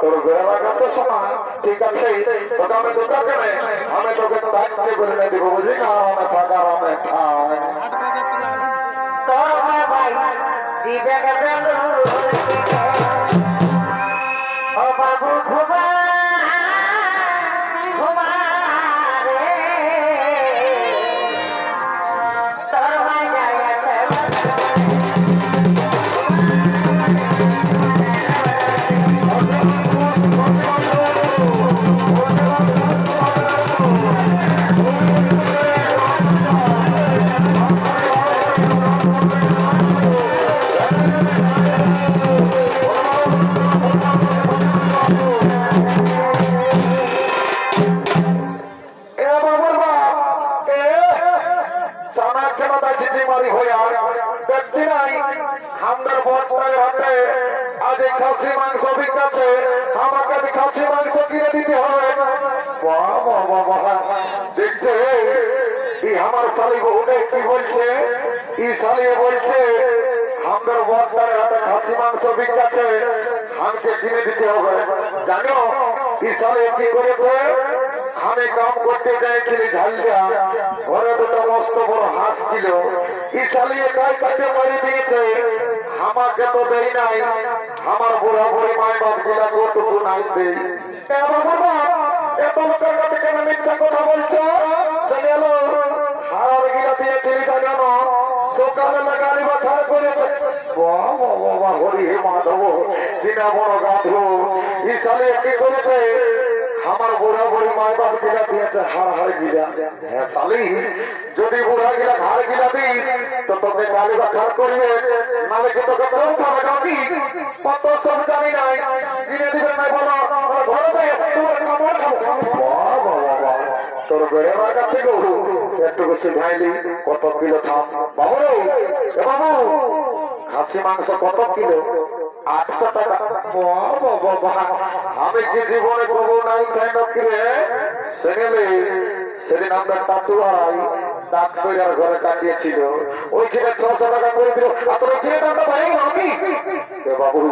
তোর বেড়া কাছে শোনা ঠিক আছে তোকে আমি দুটো কেনে আমি তোকে চারটে করে নিয়ে দিব বুঝলি না অনেক টাকা অনেক খায় তোর ভাই দিবে দেখছে, এই আমার শালি বহুটা কি বলছে? এই শালিয়ে বলছে আমাদের দিতে হবে। জানো, এই শালিয়ে কি করেছে? আমি কাম করতে ঝালটা ঘরে দুটো মস্ত বড় হাঁস ছিল। ই চালিয়ে গাই কাটে মারি দিয়েছে আমাকে তো দেই নাই। আমার বুড়া বুড়ি মায় বাপগুলা কতটুকু নাই এত কেন মিথ্যা কথা বলছো? গিলা জানো সকালে লাগালি বা ঠার করেছে বাবা বাবা হরি হে মাধব, সিনা বড় গাধু। কি করেছে? আমার বুড়া বুড়ি মায় বাপ গিলা দিয়েছে, হার হার গিলা হ্যাঁ শালি, যদি বুড়া গিলা ঘাড় গিলা দিস, তো তোকে গালি বা খার করবে। নালে কি তোকে তোর খাবে নাকি কত সব জানি নাই কিনে দিবে নাই বলো। কামড় খাব। তোর কাছে একটু ভাইলি, কত কিলো রে বাবু খাসি মাংস কত কিলো? আটশো টাকা। বাবা বাবা জীবনে কবো নাই কেন কিরে সেগেলে সেদিন আমরা টাটুয়াই দাঁত কইরার ঘরে কাটিয়েছিল। ওই ছশো টাকা করে দিল। আর তোর কিনে ভাই আমি বাবু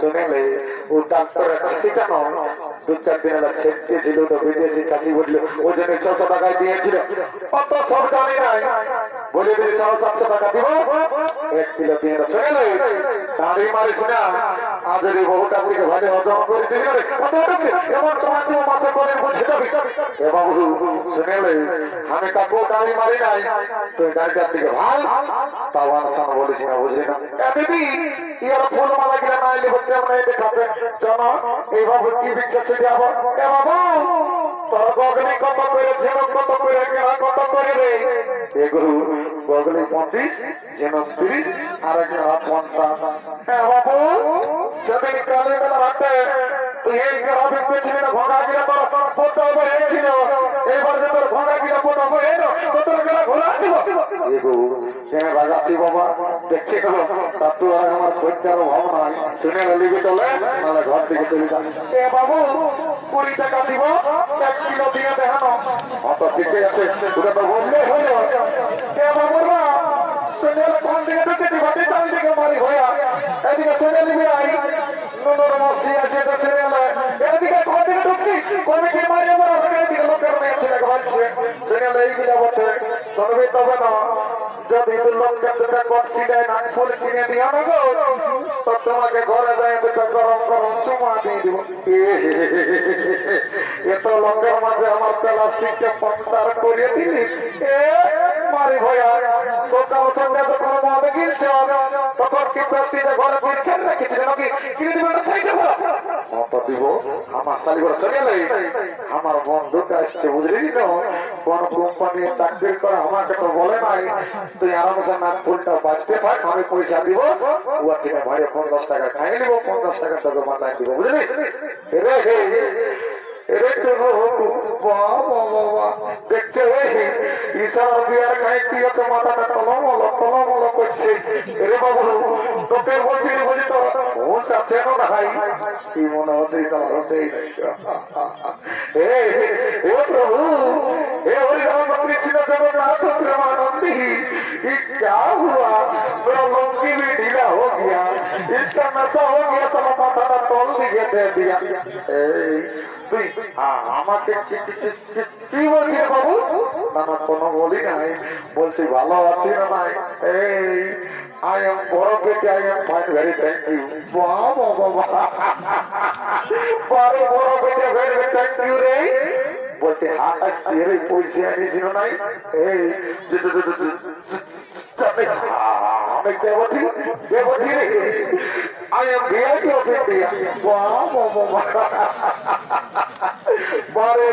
শুনেলে ও ডাক্তারের কাশি কেন? দু চার দিন আগে ছেড়তে ছিল তো বিদেশি কাশি বলল ওই জন্য ছশো টাকায় দিয়েছিল। অত সব জানি নাই। বলে দিলি সাড়ে সাতশো টাকা দিব। এক কিলো দিয়ে শুনেলে দাঁড়ি মারিস না। আজ এই বহুটা বুড়িকে ভাগে হজম করেছে এমন তোমার তুমি মাসে করে বুঝে যাবে। এ বাবু, শুনেলে? আমি কাকু দাঁড়ি মারি নাই। তুই গাড়িটার দিকে ভালো তাওয়ান সান বলেছি না, বুঝলি না? দিদি, ইয়ার ফুল মালা গিলা না এলে হচ্ছে আমরা দেখাতে জানো, এই বাবু কি বিচ্ছে সেটি এ বাবু! তোর গগলি কত করে ঝিনুক কত করে কেনা কত করে রে? এগুলো গগলি পঁচিশ ঝিনুক তিরিশ আর একজন হাত পঞ্চাশ। হ্যাঁ বাবু ঘোড়া গিরা তোর হয়ে তোর ঘোড়া দিব কেন বাজাচ্ছি বাবা। দেখছি তো ঘর আছে, ওটা তো বললে হইল এ বাবুর মা কোন দিকে ঢুকে দিবা? চাল দিকে মারি হইয়া। এদিকে আই। নুনুর মসি আছে তো ছেড়ে এলো এদিকে কোন দিকে ঢুকছি কমিটি মারি? আমার এদিকে লোকের মেয়ে ছেলে ভাবছে শুনে এইগুলো বটে। শুনবি তবে না। যদি লোককে দুটা করছিলে না ফুল কিনে দিয়ে আনো গো। তো তোমাকে ঘরে যায়, দুটো গরম গরম চুমা দিয়ে দিব। এত লোকের মাঝে আমার প্লাস্টিককে পন্তার করিয়ে দিলিস এ, মারি ভয়া। সকাল সন্ধ্যা যখন গিলছ। তখন কি প্লাস্টিকে ঘরে পরীক্ষা রেখেছিল নাকি? কিনে দিবে না সাইডে কত দিব, আমার শালি করে গেলে আমার বন্ধুটা আসছে বুঝলি? কোন কোম্পানি চাকরি করে আমাকে তো বলে নাই। তুই আরামসে না ফুলটা বাঁচতে থাক আমি পয়সা দিব। থেকে ভাড়ে পঞ্চাশ টাকা খাই নিব, পঞ্চাশ টাকা তোকে বাঁচাই দিব, বুঝলি? হে রে চলো বাবা বাবা দেখছে ইশারা বিয়ার খাই কি মাথাটা তলমল তলমল করছে। রে বাবু, তোকে বলছি বুঝি তো হুঁশ আছে না ভাই কি মনে হচ্ছে ইশারা হতেই এ এ প্রভু হে হরি রাম কৃষ্ণ জগন্নাথ প্রেমানন্দী ये क्या हुआ मेरा लुंगी भी ढीला हो गया इसका नशा हो गया सब माथा का तोल भी ये दे दिया এই, তুই আ- আমাকে কি- কি- কি- কি- কি বলছিস বাবু না না কোনো বলি নাই বলছি ভালো আছি না নাই এই I am I am fine very thank you বড় বড় পেটে ভেরি থ্যাংক ইউ রে বলছে রে পয়সা নাই এই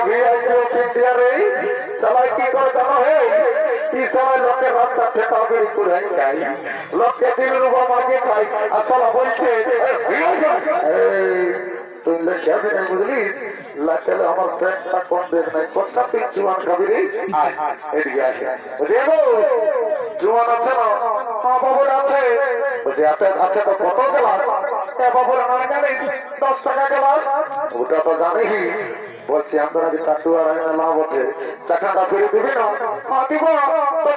ভিআইপি অফ ইন্ডিয়া রে সবাই কি করে জানো হে, কি সময় লোকের রাস্তা বেরি করে খাই লোককে তিন রূপা মাগে খাই আসলে বলছে তুই লেখা দিনে বুঝলি? লাচালে আমার ফ্রেন্ডটা কোন দেখ নাই, কোনটা তুই জুয়ান খাবি রে? এদিকে আসে না? ওটা তো জানি বলছি, আমরা যে চাটু আর লাভ আছে টাকাটা ফিরে দিবি না? তো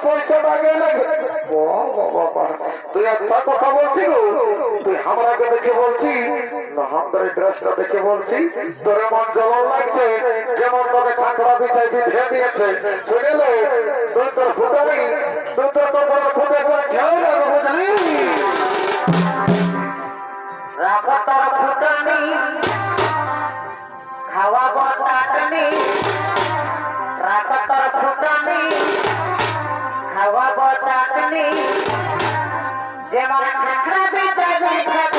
ও বাবা তুই আচ্ছা কথা বলছি গো। তুই দেখে বলছি না আমাদের ড্রেসটা দেখে বলছি। তোর জলন লাগছে। যেমন বিছাই বিধে দিয়েছে শুনেলে তুই তোর ফুটারি তুই তোর তোর ফুটে করে বুঝলি? রাখো তোর ফুটানি খাওয়াবো চাটনি রাখো তোর ফুটানি খাওয়াবো চাটনি যেমন খাবে বেটা দেখা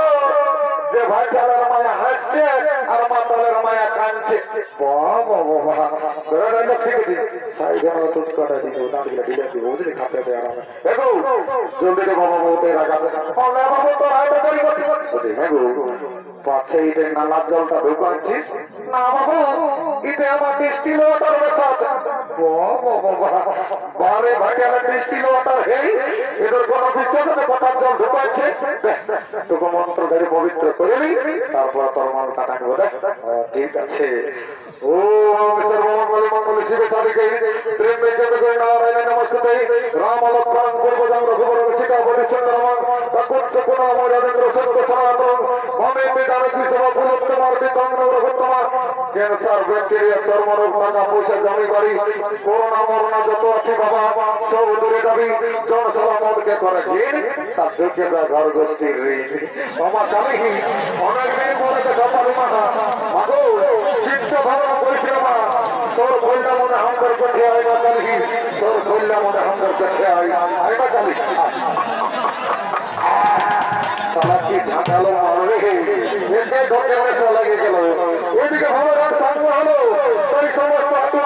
যে ভাইটার মায়া হাসছে, আর মাতালের মায়া কাঁদছে। বাবা বাবা দাঁড়িয়ে দিলে দিব বুঝলি খাতে দেয় আরামে দেখো জলদি দে বাবা বলতে রাখা বলে বাবা তো আইটা করি করছি বলছি। গো পাচ্ছে নালার জলটা ঢুকাচ্ছিস? না বাবু ইতে আমার ডিস্টিল ওয়াটার মেশা আছে বাবা বাবা বারে ভাইটালে ডিস্টিল হেই এদের কোনো বিশ্বাস কথার জল ঢুকাচ্ছে তোকে মন্ত্র ধরে পবিত্র করে নি তারপর তোর মাল কাটা নেব হ্যাঁ, ঠিক আছে ও সর্বমঙ্গলে মঙ্গলে শিবে সাধিকে প্রেম বেজতে করে নারায়ণ নমস্তে রাম লক্ষ্মণ পূর্ব জন্ম রঘুবর সীতা পরিচন্দ্রমন তকুৎস গুণ মজাদেন্দ্র সত্য সনাতন মমে পিতার কৃষ্ণ পুলোত্তমার পিতঙ্গ রঘুত্তমার ক্যান্সার, ব্যাকটেরিয়া, চর্মরোগ টাকা পয়সা জমি বাড়ি, করোনা, মরোনা যত আছে বাবা, সব দূরে যাবি জনসাধারণকে করে ঘির তার যোগ্যতা ঘর গোষ্ঠীর ঋণ। আমার কালী অনেক দিন কপালি মাথা চিত্ত মা তোর কল্যাণ মনে হামদার করতে হয় মা কালী, তোর কল্যাণ মনে হামদার করতে হয় মা কালী সালা কি ঝাঁকালো মারবে এতে ঢোকে চলে সমস্ত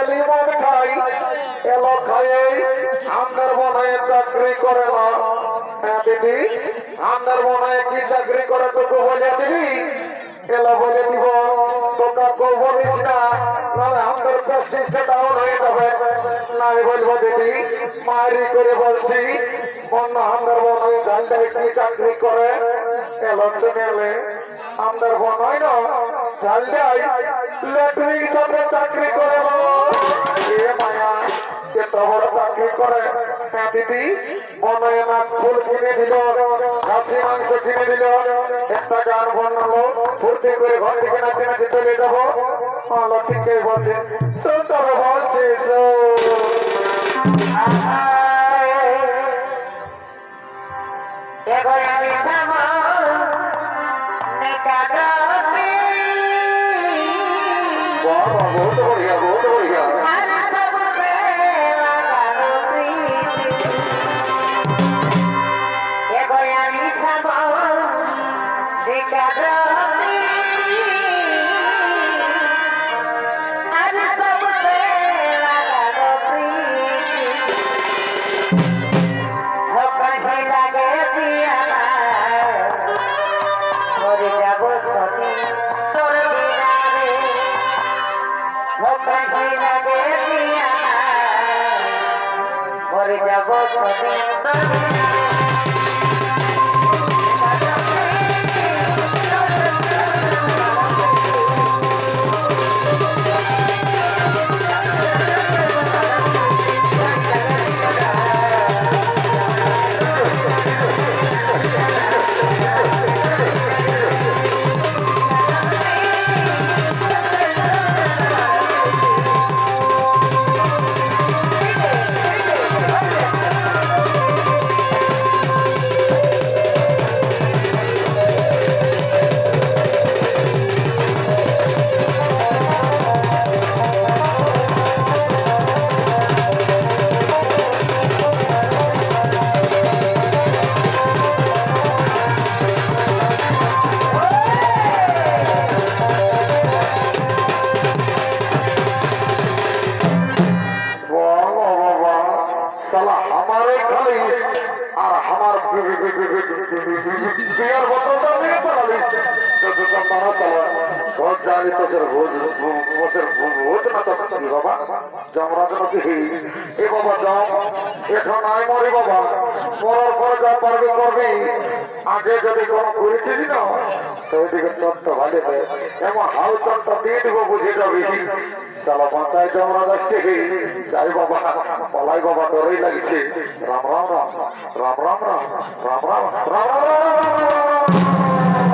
বোনায় খাই এলো খাইয়ে আপনার বোনায় চাকরি করে না হ্যাঁ দিদি আপনার বোনায় কি চাকরি করে তোকে বলে দিবি এলো বলে দিব কেউ বলিস না নাহলে আমাদের প্রেস্টিজটা ডাউন হয়ে যাবে না বলব দিদি মারি করে বলছি অন্য আমাদের ওই ঝালটাই কি চাকরি করে এলে আমাদের বোন হয় না ঝালটাই ল্যাট্রিন চাকরি করে করে দিদি মনে না ফুল কিনে দিল খাসি মাংস কিনে দিল একটা গান বানালো ফুর্তি করে ঘর থেকে নাচে নাচে চলে যাব ঠিকই বলছে সুন্দর বলছে জানি তোর ভোজ বসের ভোজ না তো কি বাবা জমরাজ নাকি এ বাবা যাও এখন আয় মরে বাবা মরার পরে যা পারবি করবি আগে যদি কোনো করেছিস না তো ওইদিকে চটটা ভালো দেয় এমন হাল চটটা দিয়ে দিব বুঝে যাবি সালা মাথায় জমরাজ আসছে যাই বাবা পলাই বাবা ডরেই লাগছে রাম রাম রাম রাম রাম রাম রাম রাম রাম রাম রাম রাম রাম